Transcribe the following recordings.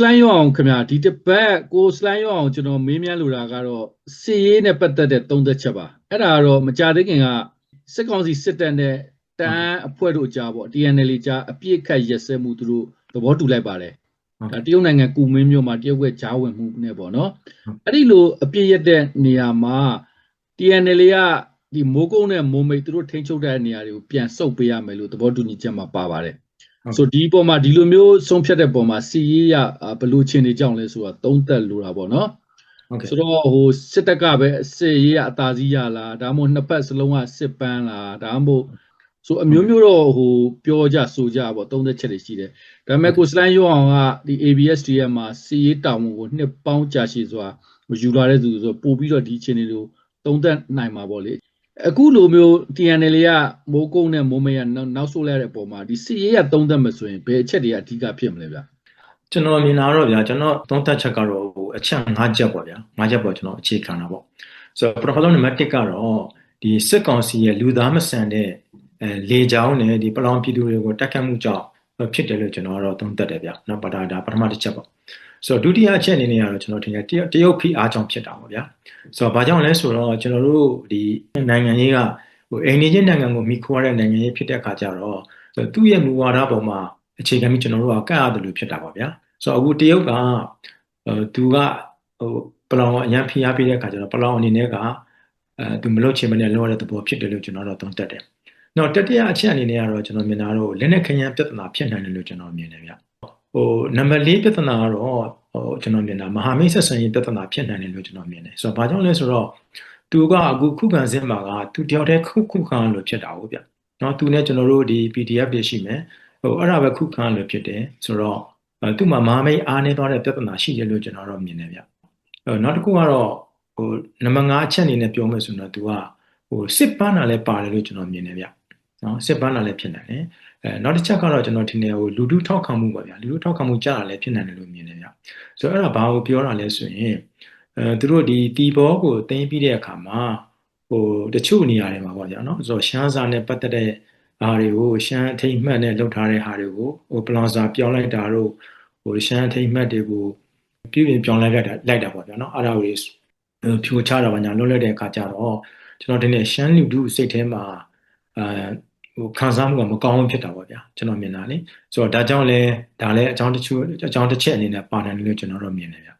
စလိုင်းရောအောင်ခင်ဗျာဒီတစ်ပတ်ကိုစလိုင်းရောအောင်ကျွန်တော်မေးမြန်းလိုတာကတော့စီရေးနဲ့ပတ်သက်တဲ့သုံးသက်ချက်ပါအဲ့ဒါကတော့မကြသေးခင်ကစစ်ကောင်စီစစ်တပ်နဲ့တန်းအဖွဲ့တို့ကြားပေါ့ TNL ကြားအပြစ်ခတ်ရက်စဲမှုသူတို့သဘောတူလိုက်ပါတယ်ဟုတ်ဒါတရုတ်နိုင်ငံကူမင်းမြို့မှာတရုတ်ကကြားဝင်မှုနဲ့ပေါ့နော်အဲ့ဒီလိုအပြစ်ရက်တဲ့နေရာမှာ TNL ကဒီမိုးကုန်းနဲ့မိုးမိတ်သူတို့ထိန်းချုပ်တဲ့နေရာတွေကိုပြန်ဆုတ်ပေးရမယ်လို့သဘောတူညီချက်မှာပါပါတယ်ဟုတ် ဆိုဒီပုံမှာဒီလိုမျိုးဆုံးဖြတ်တဲ့ပုံမှာစီရေးရအာဘယ်လိုချင်းနေကြောင်းလဲဆိုတာသုံးသက်လိုတာပေါ့နော်ဟုတ်ကဲ့ဆိုတော့ဟိုစစ်တပ်ကပဲစစ်ရေးရအသာစီးရလားဒါမှမဟုတ်နှစ်ဖက်စလုံးကစစ်ပန်းလားဒါမှမဟုတ်ဆိုအမျိုးမျိုးတော့ဟိုပြောကြဆိုကြပေါ့သုံးသက်ချက်တွေရှိတယ်ဒါပေမဲ့ကိုစလိုင်းရောအောင်ကဒီ ABSDM မှာစီရေးတောင်မှုကိုနှစ်ပေါင်းကြာရှည်စွာယူလာတဲ့သူဆိုပို့ပြီးတော့ဒီချင်းတွေကိုသုံးသက်နိုင်မှာပေါ့လေ အခုလိုမျိုး TNL ကမိုးကုန်းနဲ့မိုးမရနောက်နောက်ဆိုးလိုက်တဲ့အပေါ်မှာဒီစီရေးရသုံးသက်မဆိုရင်ဘယ်အချက်တွေကအဓိကဖြစ်မလဲဗျကျွန်တော်မြင်တာတော့ဗျာကျွန်တော်သုံးသပ်ချက်ကတော့ဟိုအချက်၅ချက်ပေါ့ဗျာ၅ချက်ပေါ့ကျွန်တော်အခြေခံတာပေါ့ဆိုတော့ပထမဆုံးနံပါတ်1ကတော့ဒီစစ်ကောင်စီရဲ့လူသားမဆန်တဲ့အဲလေကြောင်းနဲ့ဒီပလောင်ပြည်သူတွေကိုတက်ခတ်မှုကြောင့်ဖြစ်တယ်လို့ကျွန်တော်ကတော့သုံးသပ်တယ်ဗျာနော်ပါတာဒါပထမတစ်ချက်ပေါ့ ဆိုတော့ဒုတိယအချက်အနေနဲ့ကတော့ကျွန်တော်ထင်တယ်တရုတ်တရုတ်ဖိအားကြောင့်ဖြစ်တာပေါ့ဗျာဆိုတော့ဘာကြောင့်လဲဆိုတော့ကျွန်တော်တို့ဒီနိုင်ငံရေးကဟိုအိန္ဒိယနိုင်ငံကိုမိခိုးရတဲ့နိုင်ငံရေးဖြစ်တဲ့အခါကျတော့သူ့ရဲ့မူဝါဒပေါ်မှာအခြေခံပြီးကျွန်တော်တို့ကကန့်ရတယ်လို့ဖြစ်တာပေါ့ဗျာဆိုတော့အခုတရုတ်ကအဲသူကဟိုပလောင်အရန်ဖိအားပေးတဲ့အခါကျတော့ပလောင်အနေနဲ့ကအဲသူမလုပ်ချင်မနဲ့လောရတဲ့သဘောဖြစ်တယ်လို့ကျွန်တော်တို့သုံးသပ်တယ်။နောက်တတိယအချက်အနေနဲ့ကတော့ကျွန်တော်မြင်တာတော့လက်နဲ့ခရမ်းပြဿနာဖြစ်နိုင်တယ်လို့ကျွန်တော်မြင်တယ်ဗျ။ဟို နံပါတ်၄ပြဿနာကတော့ဟိုကျွန်တော်မြင်တာမဟာမိတ်ဆက်ဆံရေးပြဿနာဖြစ်နိုင်တယ်လို့ကျွန်တော်မြင်တယ်။ဆိုတော့ဘာကြောင့်လဲဆိုတော့သူကအခုခုခံစစ်မှာကသူတယောက်တည်းခုခုခံလို့ဖြစ်တာဟုတ်ဗျ။နော်သူနဲ့ကျွန်တော်တို့ဒီ PDF တွေရှိမယ်။ဟိုအဲ့ဒါပဲခုခံလို့ဖြစ်တယ်ဆိုတော့အဲသူ့မှာမဟာမိတ်အားနေသွားတဲ့ပြဿနာရှိတယ်လို့ကျွန်တော်တော့မြင်တယ်ဗျ။အဲနောက်တစ်ခုကတော့ဟိုနံပါတ်5အချက်အနေနဲ့ပြောမယ်ဆိုတော့သူကဟိုစစ်ပန်းတာလည်းပါတယ်လို့ကျွန်တော်မြင်တယ်ဗျ။နော်စစ်ပန်းတာလည်းဖြစ်နိုင်တယ်။ အဲနောက်တစ်ချက်ကတော့ကျွန်တော်ထင်တယ်ဟိုလူထုထောက်ခံမှုပေါ့ဗျာ။လူထုထောက်ခံမှုကြားတာလည်းဖြစ်နိုင်တယ်လို့မြင်တယ်ဗျ။ဆိုတော့အဲ့ဒါဘာကိုပြောတာလဲဆိုရင်အဲသူတို့ဒီတီဘောကိုတင်ပြီးတဲ့အခါမှာဟိုတချို့နေရာတွေမှာပေါ့ဗျာနော်။ဆိုတော့ရှမ်းစာနဲ့ပတ်သက်တဲ့အားတွေကိုရှမ်းအထိတ်မှတ်နဲ့လှုပ်ထားတဲ့ဟာတွေကိုဟိုပလောင်စာပြောင်းလိုက်တာတို့ဟိုရှမ်းအထိတ်မှတ်တွေကိုပြည်ပြင်ပြောင်းလဲလိုက်တာလိုက်တာပေါ့ဗျာနော်အဲ့ဒါကိုဖြိုချတာပါညာလွတ်လပ်တဲ့အခါကျတော့ကျွန်တော်တင်တဲ့ရှမ်းလူထုစိတ်ထဲမှာအဲ ဟိုခံစားမှုကမကောင်းဘူးဖြစ်တာပေါ့ဗျာကျွန်တော်မြင်တာလေဆိုတော့ဒါကြောင့်လဲဒါလည်းအကြောင်းတစ်ချို့အကြောင်းတစ်ချက်အနေနဲ့ပါနိုင်တယ်လို့ကျွန်တော်တို့မြင်တယ်ဗျာ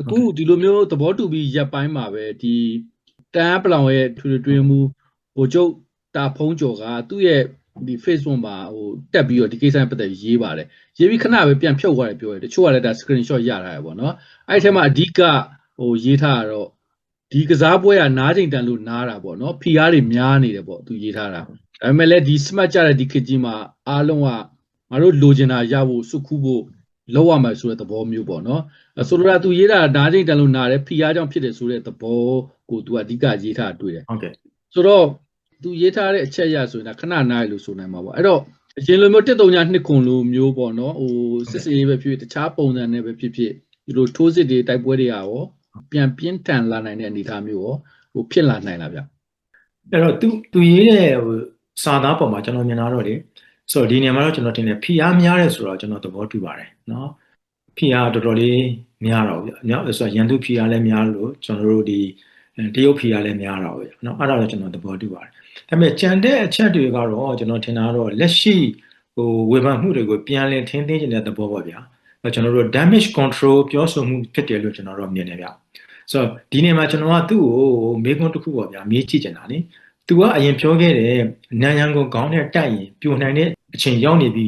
အခုဒီလိုမျိုးသဘောတူပြီးရပ်ပိုင်းမှာပဲဒီတန်းပလောင်ရဲ့ထွေထွေတွင်းမှုဟိုကျုပ်တာဖုံးကျော်ကသူ့ရဲ့ဒီ Facebook မှာဟိုတက်ပြီးတော့ဒီကိစ္စနဲ့ပတ်သက်ရေးပါတယ်ရေးပြီးခဏပဲပြန်ဖြုတ်သွားတယ်ပြောတယ်တချို့ကလည်းဒါ screenshot ရထားရပေါ့နော်အဲ့ဒီထဲမှာအဓိကဟိုရေးထားတာတော့ဒီကစားပွဲကနားချိန်တန်လို့နားတာပေါ့နော် PR တွေများနေတယ်ပေါ့သူရေးထားတာ ဒါပေမဲ့လည်းဒီ smart ကြတဲ့ဒီခစ်ကြီးမှာအားလုံးကငါတို့လိုချင်တာရဖို့စုခုဖို့လောက်ရမယ်ဆိုတဲ့သဘောမျိုးပေါ့နော်အဆိုလိုတာသူရေးတာနားချိန်တန်လို့နားတယ်ဖိအားကြောင့်ဖြစ်တယ်ဆိုတဲ့သဘောကိုသူအဓိကရေးထားတွေ့တယ်ဟုတ်ကဲ့ဆိုတော့သူရေးထားတဲ့အချက်အရဆိုရင်ဒါခဏနားရလို့ဆိုနိုင်မှာပေါ့အဲ့တော့အရင်လိုမျိုးတစ်တုံညာနှစ်ခုလိုမျိုးပေါ့နော်ဟိုစစ်စေးပဲဖြစ်ဖြစ်တခြားပုံစံနဲ့ပဲဖြစ်ဖြစ်ဒီလိုထိုးစစ်တွေတိုက်ပွဲတွေကရောပြန်ပြင်းထန်လာနိုင်တဲ့အနေအထားမျိုးရောဟိုဖြစ်လာနိုင်လားဗျအဲ့တော့သူသူရေးတဲ့ဟို စာသားပေါ်မှာကျွန်တော်မြင်တာတော့လေဆိုတော့ဒီနေရာမှာတော့ကျွန်တော်တင်တယ်ဖိအားများတယ်ဆိုတော့ကျွန်တော်သဘောတူပါတယ်နော်ဖိအားတော်တော်လေးများတော့ဗျာညဆိုတော့ရန်သူဖိအားလည်းများလို့ကျွန်တော်တို့ဒီတရုတ်ဖိအားလည်းများတော့ဗျာနော်အဲ့ဒါတော့ကျွန်တော်သဘောတူပါတယ်ဒါပေမဲ့ကြံတဲ့အချက်တွေကတော့ကျွန်တော်ထင်တာတော့လက်ရှိဟိုဝေဖန်မှုတွေကိုပြန်လည်ထင်းသိခြင်းတဲ့သဘောပေါ့ဗျာကျွန်တော်တို့ damage control ပြောဆိုမှုဖြစ်တယ်လို့ကျွန်တော်တို့မြင်တယ်ဗျာဆိုတော့ဒီနေရာမှာကျွန်တော်ကသူ့ကိုမေးခွန်းတစ်ခုပေါ့ဗျာမေးကြည့်ချင်တာလေ သူကအရင်ပြောခဲ့တဲ့နန်ရန်ကိုခေါင်းနဲ့တိုက်ရင်ပြိုနိုင်တဲ့အချိန်ရောက်နေပြီ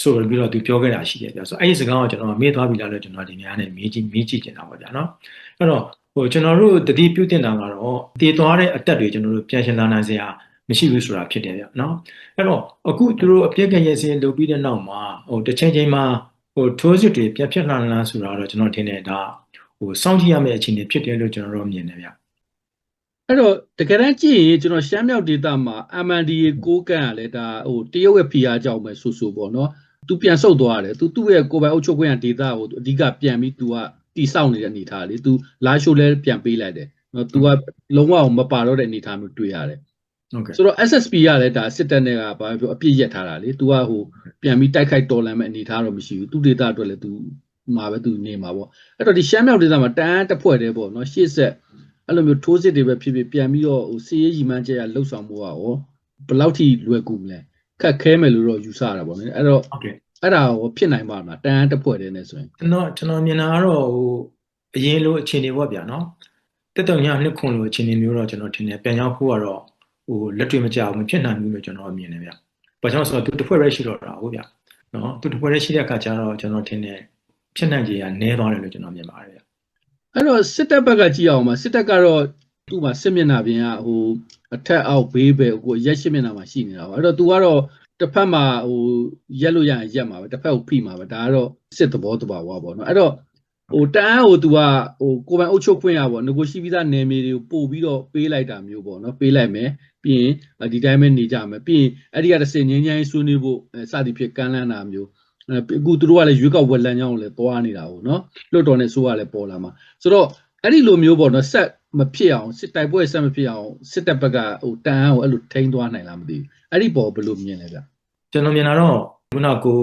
ဆိုပြီးတော့သူပြောခဲ့တာရှိတယ်ဗျာဆိုတော့အဲ့ဒီစကားကိုကျွန်တော်မေးသွားပြီလားလို့ကျွန်တော်ဒီနေရာနဲ့မေးကြည့်မေးကြည့်ချင်တာပေါ့ဗျာနော်အဲ့တော့ဟိုကျွန်တော်တို့တတိပြုတင်တာကတော့တည်သွားတဲ့အတက်တွေကျွန်တော်တို့ပြန်ရှင်းလာနိုင်စရာမရှိဘူးဆိုတာဖြစ်တယ်ဗျနော်အဲ့တော့အခုသူတို့အပြက်ကရဲ့စင်းလုပ်ပြီးတဲ့နောက်မှာဟိုတစ်ချိန်ချိန်မှာဟိုထိုးစစ်တွေပြန်ဖြစ်လာလားဆိုတာတော့ကျွန်တော်ထင်တယ်ဒါဟိုစောင့်ကြည့်ရမယ့်အခြေအနေဖြစ်တယ်လို့ကျွန်တော်တို့မြင်တယ်ဗျ အဲ့တော့တကယ်တမ်းကြည့်ရင်ကျွန်တော်ရှမ်းမြောက်ဒေသမှာ MNDA ကိုးကန်ကလည်းဒါဟိုတရုတ်ရဲ့ဖိအားကြောင့်ပဲဆူဆူပေါ့နော်သူပြန်ဆုတ်သွားတယ်သူသူ့ရဲ့ကိုယ်ပိုင်အုပ်ချုပ်ခွင့်ရဒေသကိုအဓိကပြန်ပြီးသူကတိစောက်နေတဲ့အနေအထားလေသူလာရှိုးလဲပြန်ပေးလိုက်တယ်နော်သူကလုံးဝမပါတော့တဲ့အနေအထားမျိုးတွေ့ရတယ်ဟုတ်ကဲ့ဆိုတော့ SSP ကလည်းဒါစစ်တပ်နဲ့ကဘာပြောအပြစ်ရက်ထားတာလေ။ तू ကဟိုပြန်ပြီးတိုက်ခိုက်တော်လန်မဲ့အနေအထားတော့မရှိဘူး။သူ့ဒေတာအတွက်လည်း तू မှာပဲသူနေမှာပေါ့အဲ့တော့ဒီရှမ်းမြောက်ဒေသမှာတန်းတစ်ဖွဲ့တည်းပေါ့နော်ရှေ့ဆက် အဲ့လိုမျိုးထိုးစစ်တွေပဲဖြစ်ဖြစ်ပြန်ပြီးတော့ဟိုစီးရေးရီမန်းချက်ရလှုပ်ဆောင်မှုကရောဘယ်လောက်ထိလွယ်ကူမလဲခက်ခဲမယ်လို့တော့ယူဆရတာပေါ့နော်အဲ့တော့ဟုတ်ကဲ့အဲ့ဒါရောဖြစ်နိုင်ပါမလားတန်းတစ်ဖွဲ့တည်းနဲ့ဆိုရင်ကျွန်တော်ကျွန်တော်မြင်တာကတော့ဟိုအရင်လိုအခြေအနေပေါ့ဗျာနော်တက်တော့ညနှစ်ခွန်လိုအခြေအနေမျိုးတော့ကျွန်တော်ထင်တယ်ပြန်ရောက်ဖို့ကတော့ဟိုလက်တွေ့မကြဘူးမဖြစ်နိုင်ဘူးလို့ကျွန်တော်မြင်တယ်ဗျ။ဘာကြောင့်လဲဆိုတော့သူတစ်ဖွဲ့ပဲရှိတော့တာဟုတ်ဗျာနော်သူတစ်ဖွဲ့ပဲရှိတဲ့အခါကျတော့ကျွန်တော်ထင်တယ်ဖြစ်နိုင်ခြေကနည်းသွားတယ်လို့ကျွန်တော်မြင်ပါတယ်ဗျ အဲ့တော့စစ်တပ်ဘက်ကကြည့်အောင်ပါစစ်တပ်ကတော့သူ့မှာစစ်မျက်နှာပြင်ကဟိုအထက်အောက်ဘေးပဲဟိုရက်ရှစ်မျက်နှာမှာရှိနေတာပါအဲ့တော့ तू ကတော့တစ်ဖက်မှာဟိုရက်လို့ရရင်ရက်မှာပဲတစ်ဖက်ကိုဖိမှာပဲဒါကတော့စစ်သဘောတဘာဝပေါ့နော်အဲ့တော့ဟိုတန်းဟို तू ကဟိုကိုယ်ပိုင်အုပ်ချုပ်ခွင့်ရပေါ့ငကိုရှိပြီးသားနယ်မြေတွေကိုပို့ပြီးတော့ပေးလိုက်တာမျိုးပေါ့နော်ပေးလိုက်မယ်ပြီးရင်ဒီတိုင်းပဲနေကြမယ်ပြီးရင်အဲ့ဒီကတစ်စင်ငင်းငင်းဆွေးနွေးဖို့စသည်ဖြစ်ကမ်းလှမ်းတာမျိုး အခုသူတို့ကလည်းရွေးကောက်ဝက်လန်ကြောင်းကိုလည်းသွားနေတာဟုတ်နော်လွတ်တော်နဲ့ဆိုးကလည်းပေါ်လာမှာဆိုတော့အဲ့ဒီလိုမျိုးပေါ့နော်ဆက်မဖြစ်အောင်စစ်တိုက်ပွဲဆက်မဖြစ်အောင်စစ်တပ်ဘက်ကဟိုတန်အောင်အဲ့လိုထိန်းသွားနိုင်လားမသိဘူးအဲ့ဒီပေါ်ဘယ်လိုမြင်လဲဗျ။ကျွန်တော်မြင်တာတော့ခုနကကို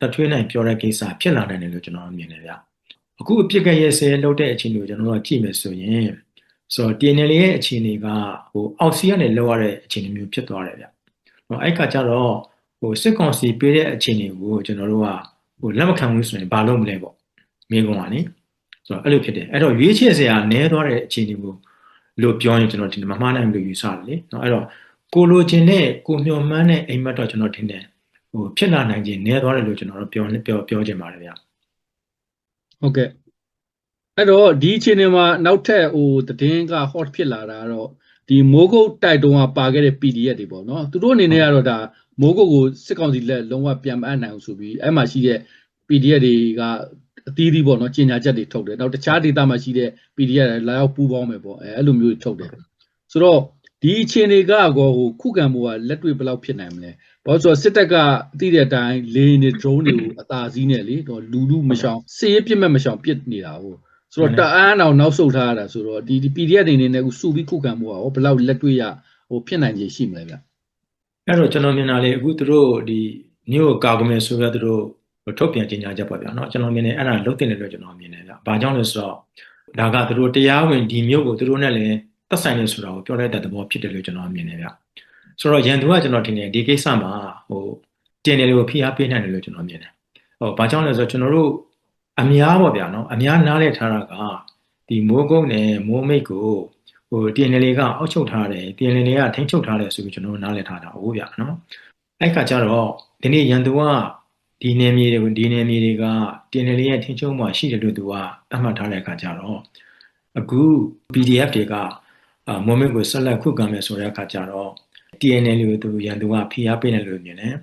တထွေးနိုင်ပြောတဲ့ကိစ္စဖြစ်လာနိုင်တယ်လို့ကျွန်တော်မြင်တယ်ဗျ။အခုအပြစ်ကရဲ့ဆဲလောက်တဲ့အခြေအနေကိုကျွန်တော်တို့ကကြည့်မယ်ဆိုရင်ဆိုတော့ TNL ရဲ့အခြေအနေကဟိုအောက်စီကနေလောက်ရတဲ့အခြေအနေမျိုးဖြစ်သွားတယ်ဗျ။ဟိုအဲ့ခါကျတော့ ဟိုစစ်ကောင်စီပေးတဲ့အခြေအနေကိုကျွန်တော်တို့ကဟိုလက်မခံဘူးဆိုရင်ဘာလုပ်မလဲပေါ့။မိကုံကနိဆိုတော့အဲ့လိုဖြစ်တယ်။အဲ့တော့ရွေးချယ်စရာနည်းသွားတဲ့အခြေအနေကိုလို့ပြောရင်ကျွန်တော်ဒီမမှားနိုင်ဘူးလို့ယူဆတယ်လေ။နော်အဲ့တော့ကိုလိုချင်တဲ့ကိုမျှော်မှန်းတဲ့အိမ်မက်တော့ကျွန်တော်ထင်တယ်ဟိုဖြစ်လာနိုင်ခြင်းနည်းသွားတယ်လို့ကျွန်တော်တို့ပြောပြောပြောချင်ပါတယ်ဗျာဟုတ်ကဲ့အဲ့တော့ဒီအချိန်မှာနောက်ထပ်ဟိုသတင်းက hot ဖြစ်လာတာကတော့ဒီမိုးကုတ်တိုက်တုံးကပါခဲ့တဲ့ PDF တွေပေါ့နော်သူတို့အနေနဲ့ကတော့ဒါ မိုးကုတ်ကိုစစ်ကောင်စီလက်လုံးဝပြန်မအပ်နိုင်အောင်ဆိုပြီးအဲ့မှာရှိတဲ့ PDF တွေကအသီးသီးပေါ့နော်ကျင်ညာချက်တွေထုတ်တယ်နောက်တခြားဒေသမှာရှိတဲ့ PDF တွေလာရောက်ပူးပေါင်းမယ်ပေါ့အဲအဲ့လိုမျိုးထုတ်တယ်ဆိုတော့ဒီအချိန်တွေကကောဟိုခုခံမှုကလက်တွေ့ဘယ်လောက်ဖြစ်နိုင်မလဲဘာလို့ဆိုတော့စစ်တပ်ကအသိတဲ့အတိုင်းလေနေ drone တွေကိုအသာစီးနဲ့လေတော့လူလူမရှောင်စေးပြစ်မဲ့မရှောင်ပြစ်နေတာဟုတ်ဆိုတော့တအားအောင်နောက်ဆုတ်ထားရတာဆိုတော့ဒီဒီ PDF တွေနေနဲ့အခုစုပြီးခုခံမှုကဟောဘယ်လောက်လက်တွေ့ရဟိုဖြစ်နိုင်ခြေရှိမလဲဗျ အဲ့တော့ကျွန်တော်မြင်တာလေအခုသူတို့ဒီမြို့ကာကွယ်မယ်ဆိုရသူတို့ထုတ်ပြန်ကြေညာချက်ပေါ့ဗျာเนาะကျွန်တော်မြင်တယ်အဲ့ဒါလုတ်တင်တယ်လို့ကျွန်တော်မြင်တယ်ဗျ။ဘာကြောင့်လဲဆိုတော့ဒါကသူတို့တရားဝင်ဒီမြို့ကိုသူတို့နဲ့လည်းသက်ဆိုင်နေဆိုတာကိုပြောလိုက်တဲ့သဘောဖြစ်တယ်လို့ကျွန်တော်မြင်တယ်ဗျ။ဆိုတော့ရန်သူကကျွန်တော်ထင်တယ်ဒီကိစ္စမှာဟိုတင်တယ်လို့ဖိအားပေးနိုင်တယ်လို့ကျွန်တော်မြင်တယ်။ဟိုဘာကြောင့်လဲဆိုတော့ကျွန်တော်တို့အများပေါ့ဗျာเนาะအများနားလည်ထားတာကဒီမိုးကုန်းနဲ့မိုးမိတ်ကို ဟို TNL ကအောက်ချုပ်ထားတယ် TNL ကထိန်းချုပ်ထားတယ်ဆိုပြီးကျွန်တော်တို့နားလည်ထားတာဟုတ်ဗျာနော်အဲ့ခါကျတော့ဒီနေ့ရန်သူကဒီနယ်မြေတွေကိုဒီနယ်မြေတွေကတင်နယ်လေးရဲ့ထင်ချုံမှာရှိတယ်လို့သူကသတ်မှတ်ထားတဲ့အခါကျတော့အခု PDF တွေကမောမင်းကိုဆက်လက်ခုခံမယ်ဆိုတဲ့အခါကျတော့ TNL ကိုသူရန်သူကဖိအားပေးနေလို့မြင်တယ်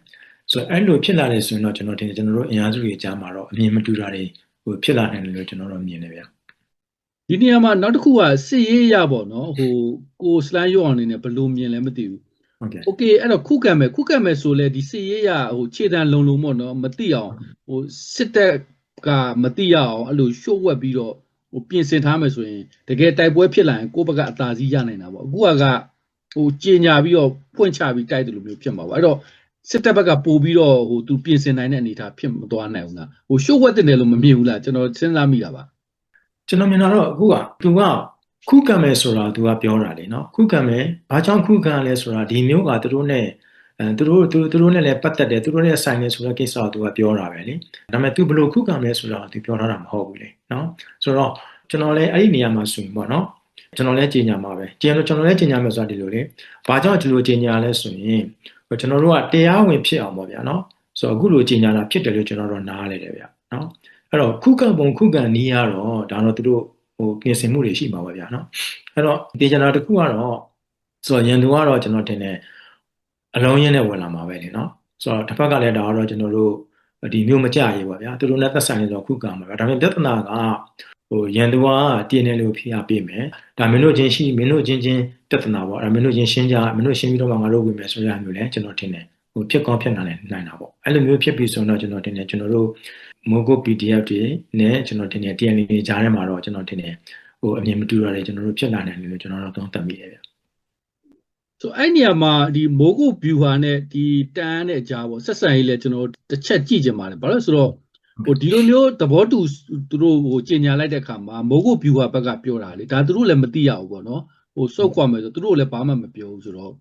ဆိုတော့အဲ့လိုဖြစ်လာတယ်ဆိုရင်တော့ကျွန်တော်ထင်တယ်ကျွန်တော်တို့အင်အားစုတွေကြားမှာတော့အမြင်မတူတာတွေဟိုဖြစ်လာနိုင်တယ်လို့ကျွန်တော်တို့မြင်နေဗျာ ဒီနေရာမှာနောက်တစ်ခုကစစ်ရေးရပေါ့နော်ဟိုကိုစလန်ရောအောင်နေနဲ့ဘယ်လိုမြင်လဲမသိဘူး ဟုတ်ကဲ့ โอเคအဲ့တော့ခုခံမယ်ခုခံမယ်ဆိုလဲဒီစစ်ရေးရဟိုခြေတံလုံလုံပေါ့နော်မသိအောင်ဟိုစစ်တပ်ကမသိရအောင်အဲ့လိုရှို့ဝက်ပြီးတော့ဟိုပြင်ဆင်ထားမယ်ဆိုရင်တကယ်တိုက်ပွဲဖြစ်လာရင်ကိုယ့်ဘက်ကအသာစီးရနိုင်တာပေါ့အခုကကဟိုကြင်ညာပြီးတော့ဖွင့်ချပြီးတိုက်တယ်လို့မျိုးဖြစ်မှာပေါ့အဲ့တော့စစ်တပ်ဘက်ကပို့ပြီးတော့ဟိုသူပြင်ဆင်နိုင်တဲ့အနေအထားဖြစ်မသွားနိုင်ဘူးလားဟိုရှို့ဝက်တင်တယ်လို့မမြင်ဘူးလားကျွန်တော်စဉ်းစားမိတာပါ ကျွန်တော်မြင်တာတော့အခုကသူကခုခံမယ်ဆိုတာသူကပြောတာလေနော်ခုခံမယ်ဘာကြောင့်ခုခံလဲဆိုတာဒီမျိုးကသူတို့နဲ့အဲသူတို့သူသူတို့နဲ့လည်းပတ်သက်တယ်သူတို့နဲ့ဆိုင်တယ်ဆိုတဲ့ကိစ္စကိုသူကပြောတာပဲလေဒါပေမဲ့သူဘယ်လိုခုခံမလဲဆိုတာသူပြောထားတာမဟုတ်ဘူးလေနော်ဆိုတော့ကျွန်တော်လည်းအဲ့ဒီနေရာမှာဆိုရင်ပေါ့နော်ကျွန်တော်လည်းကြီးညာမှာပဲကျင်လို့ကျွန်တော်လည်းကြီးညာမယ်ဆိုတာဒီလိုလေဘာကြောင့်ဒီလိုကြီးညာလဲဆိုရင်ကျွန်တော်တို့ကတရားဝင်ဖြစ်အောင်ပေါ့ဗျာနော်ဆိုတော့အခုလိုကြီးညာတာဖြစ်တယ်လို့ကျွန်တော်တို့နားလဲတယ်ဗျာနော် အဲ့တော့ခုခံပုံခုခံနည်းရတော့ဒါတော့သူတို့ဟိုပြင်ဆင်မှုတွေရှိမှာပါဗျာနော်အဲ့တော့ဒီကျွန်တော်တခုကတော့ဆိုတော့ရန်သူကတော့ကျွန်တော်တင်တယ်အလုံးရင်းနဲ့ဝင်လာမှာပဲလေနော်ဆိုတော့တစ်ဖက်ကလည်းဒါကတော့ကျွန်တော်တို့ဒီမျိုးမကြရေးပါဗျာသူတို့နဲ့သက်ဆိုင်နေတော့ခုခံမှာဗျာဒါပေမဲ့ပြဿနာကဟိုရန်သူက TNL လို့ဖိအားပေးမယ်ဒါမင်းတို့ချင်းရှိမင်းတို့ချင်းချင်းပြဿနာပေါ့အဲ့မင်းတို့ချင်းရှင်းကြမင်းတို့ရှင်းပြီးတော့မှငါတို့ဝင်မယ်ဆိုရမျိုးလဲကျွန်တော်တင်တယ်ဟိုဖြစ်ကောင်းဖြစ်နိုင်နိုင်တာပေါ့အဲ့လိုမျိုးဖြစ်ပြီးဆိုတော့ကျွန်တော်တင်တယ်ကျွန်တော်တို့ Mogo PDF တွေနဲ့ကျွန်တော်တင်တယ် TNL တွေကြားထဲမှာတော့ကျွန်တော်တင်တယ်ဟိုအမြင်မတူတာတွေကျွန်တော်တို့ဖြစ်လာနိုင်တယ်လို့ကျွန်တော်တို့သုံးသပ်မိတယ်ဗျဆိုအဲ့နေရာမှာဒီမိုးကုတ် view ဟာနဲ့ဒီတန်းနဲ့အကြားပေါ့ဆက်ဆံရေးလဲကျွန်တော်တစ်ချက်ကြည့်ကြပါတယ်ဘာလို့လဲဆိုတော့ဟိုဒီလိုမျိုးသဘောတူသူတို့ဟိုကျင်ညာလိုက်တဲ့အခါမှာမိုးကုတ် viewer ဘက်ကပြောတာလေဒါသူတို့လည်းမသိရဘူးပေါ့နော်ဟိုစုတ်ခွာမယ်ဆိုသူတို့လည်းဘာမှမပြောဘူးဆိုတော့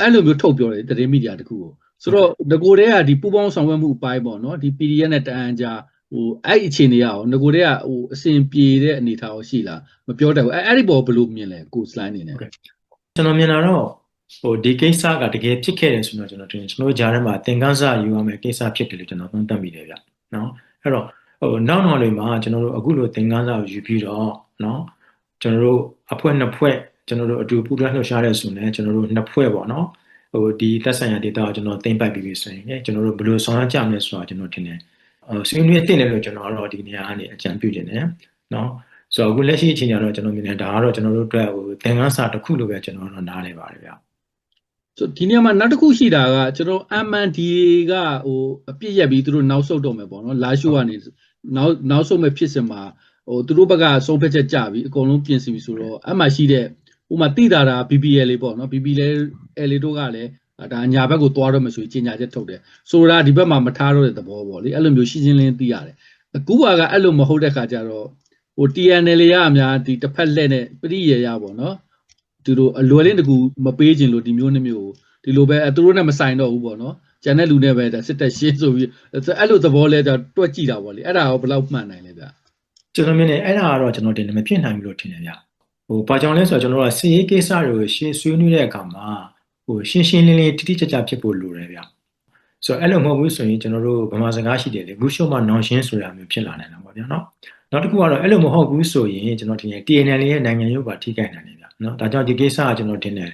အဲ့လိုမျိုးထုတ်ပြောတယ်သတင်းမီဒီယာတခုကို ဆိုတော့ငကိုတည်းကဒီပူပေါင်းဆောင်ရွက်မှုအပိုင်းပေါ့နော်ဒီ PDF နဲ့တအန်ကြားဟိုအဲ့အခြေအနေရအောင်ငကိုတည်းကဟိုအစဉ်ပြေတဲ့အနေအထားရောရှိလားမပြောတတ်ဘူးအဲ့အဲ့ဒီပေါ်ဘယ်လိုမြင်လဲကိုစလိုင်းနေနဲ့ကျွန်တော်မြင်တာတော့ဟိုဒီကိစ္စကတကယ်ဖြစ်ခဲ့တယ်ဆိုတော့ကျွန်တော်တင်ကျွန်တော်ကြားထဲမှာသင်ခန်းစာယူရမယ်ကိစ္စဖြစ်တယ်လို့ကျွန်တော်သုံးသပ်မိတယ်ဗျနော်အဲ့တော့ဟိုနောက်နောက်တွေမှာကျွန်တော်တို့အခုလိုသင်ခန်းစာကိုယူပြီးတော့နော်ကျွန်တော်တို့အဖွဲ့နှစ်ဖွဲ့ကျွန်တော်တို့အတူပူးတွဲလှုပ်ရှားတဲ့ဆိုရင်ကျွန်တော်တို့နှစ်ဖွဲ့ပေါ့နော် ဟိုဒီသက်ဆိုင်ရာဒေတာကိုကျွန်တော်သိမ့်ပိုက်ပြီးပြီဆိုရင်ကျွန်တော်တို့ဘယ်လိုဆောင်ရွက်ကြမလဲဆိုတာကျွန်တော်ထင်တယ်ဟိုဆွေးနွေးတင်တယ်လို့ကျွန်တော်တော့ဒီနေရာကနေအကြံပြုခြင်းတယ်နော်ဆိုတော့အခုလက်ရှိအချိန်ကျတော့ကျွန်တော်မြင်တယ်ဒါကတော့ကျွန်တော်တို့အတွက်ဟိုသင်ခန်းစာတစ်ခုလိုပဲကျွန်တော်တို့နားလည်ပါတယ်ဗျဆိုဒီနေရာမှာနောက်တစ်ခုရှိတာကကျွန်တော် MNDA ကဟိုအပြစ်ရက်ပြီးသူတို့နောက်ဆုတ်တော့မယ်ပေါ့နော်လာရှိုးကနေနောက်နောက်ဆုတ်မဲ့ဖြစ်စင်မှာဟိုသူတို့ဘက်ကဆုံးဖြတ်ချက်ကြပြီအကုန်လုံးပြင်ဆင်ပြီဆိုတော့အမှရှိတဲ့ ဥမာတိတာတာ BBL လေးပေါ့နော် BBL လေးတို့ကလည်းဒါညာဘက်ကိုသွားတော့မယ်ဆိုရင်ကြီးညာချက်ထုတ်တယ်ဆိုတာဒီဘက်မှာမထားတော့တဲ့သဘောပေါ့လေအဲ့လိုမျိုးရှင်းရှင်းလင်းသိရတယ်အခုကအဲ့လိုမဟုတ်တဲ့ခါကျတော့ဟို TNL ရအများဒီတစ်ဖက်လက်နဲ့ပရိယေရပေါ့နော်သူတို့အလွယ်လေးတကူမပေးခြင်းလို့ဒီမျိုးနှမျိုးဒီလိုပဲသူတို့နဲ့မဆိုင်တော့ဘူးပေါ့နော်ကျန်တဲ့လူနဲ့ပဲဒါစစ်တက်ရှင်းဆိုပြီးအဲ့လိုသဘောလဲတော့တွက်ကြည့်တာပေါ့လေအဲ့ဒါရောဘယ်လောက်မှန်နိုင်လဲဗျကျွန်တော်မြင်တယ်အဲ့ဒါကတော့ကျွန်တော်တင်တယ်မဖြစ်နိုင်ဘူးလို့ထင်တယ်ဗျ ဟိုဘာကြောင့်လဲဆိုတော့ကျွန်တော်ကစီရေးကိစ္စတွေကိုရှင်းဆွေးနွေးတဲ့အခါမှာဟိုရှင်းရှင်းလင်းလင်းတိတိကျကျဖြစ်ဖို့လိုတယ်ဗျဆိုတော့အဲ့လိုမဟုတ်ဘူးဆိုရင်ကျွန်တော်တို့ဗမာစကားရှိတယ်လေဂုရှုံမှာနောင်ရှင်းဆိုတာမျိုးဖြစ်လာနိုင်တာပေါ့ဗျာနော်နောက်တစ်ခုကတော့အဲ့လိုမဟုတ်ဘူးဆိုရင်ကျွန်တော်ထင်တယ် TNL ရဲ့နိုင်ငံရေးပါထိခိုက်နိုင်တယ်ဗျနော်ဒါကြောင့်ဒီကိစ္စကကျွန်တော်ထင်တယ်